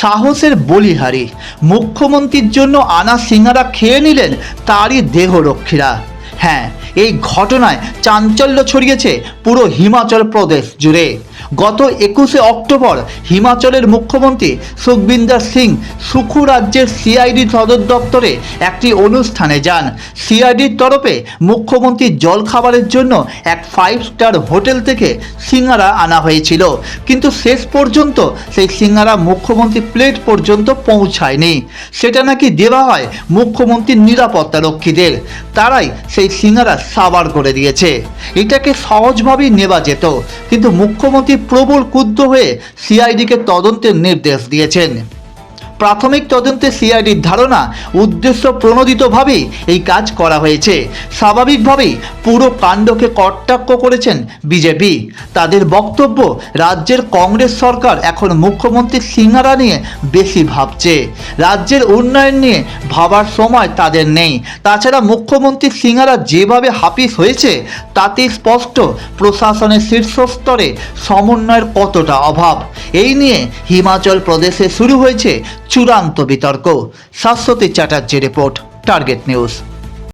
সাহসের বলিহারি। মুখ্যমন্ত্রীর জন্য আনা সিংহারা খেয়ে নিলেন তারই দেহরক্ষীরা। হ্যাঁ এই ঘটনায় চাঞ্চল্য ছড়িয়েছে পুরো হিমাচল প্রদেশ জুড়ে। গত একুশে অক্টোবর হিমাচলের মুখ্যমন্ত্রী সুখবিন্দর সিং সুখু রাজ্যের সিআইডি সদর দপ্তরে একটি অনুষ্ঠানে যান। সিআইডির তরফে মুখ্যমন্ত্রীর জলখাবারের জন্য এক ফাইভ স্টার হোটেল থেকে সিঙ্গারা আনা হয়েছিল। কিন্তু শেষ পর্যন্ত সেই সিঙ্গারা মুখ্যমন্ত্রী প্লেট পর্যন্ত পৌঁছায়নি। সেটা নাকি দেওয়া হয় মুখ্যমন্ত্রীর নিরাপত্তা রক্ষীদের। তারাই সেই সিঙ্গারা সাবার করে দিয়েছে। এটাকে সহজভাবেই নেওয়া যেত। কিন্তু মুখ্যমন্ত্রী প্রবল ক্ষুব্ধ হয়ে সিআইডিকে তদন্তের নির্দেশ দিয়েছেন। প্রাথমিক তদন্তে সিআইডির ধারণা, উদ্দেশ্য প্রণোদিতভাবেই এই কাজ করা হয়েছে। স্বাভাবিকভাবেই পুরো কাণ্ডকে কটাক্ষ করেছেন বিজেপি। তাদের বক্তব্য রাজ্যের কংগ্রেস সরকার, এখন মুখ্যমন্ত্রী সিঙ্গারা নিয়ে বেশি ভাবছে। রাজ্যের উন্নয়ন নিয়ে ভাবার সময় তাদের নেই। তাছাড়া মুখ্যমন্ত্রী সিঙ্গারা যেভাবে হাফিস হয়েছে তাতে স্পষ্ট প্রশাসনের শীর্ষস্তরে সমন্বয়ের কতটা অভাব। এই নিয়ে হিমাচল প্রদেশে শুরু হয়েছে চূড়ান্ত বিতর্ক। Shashwati Chatterjee report target news.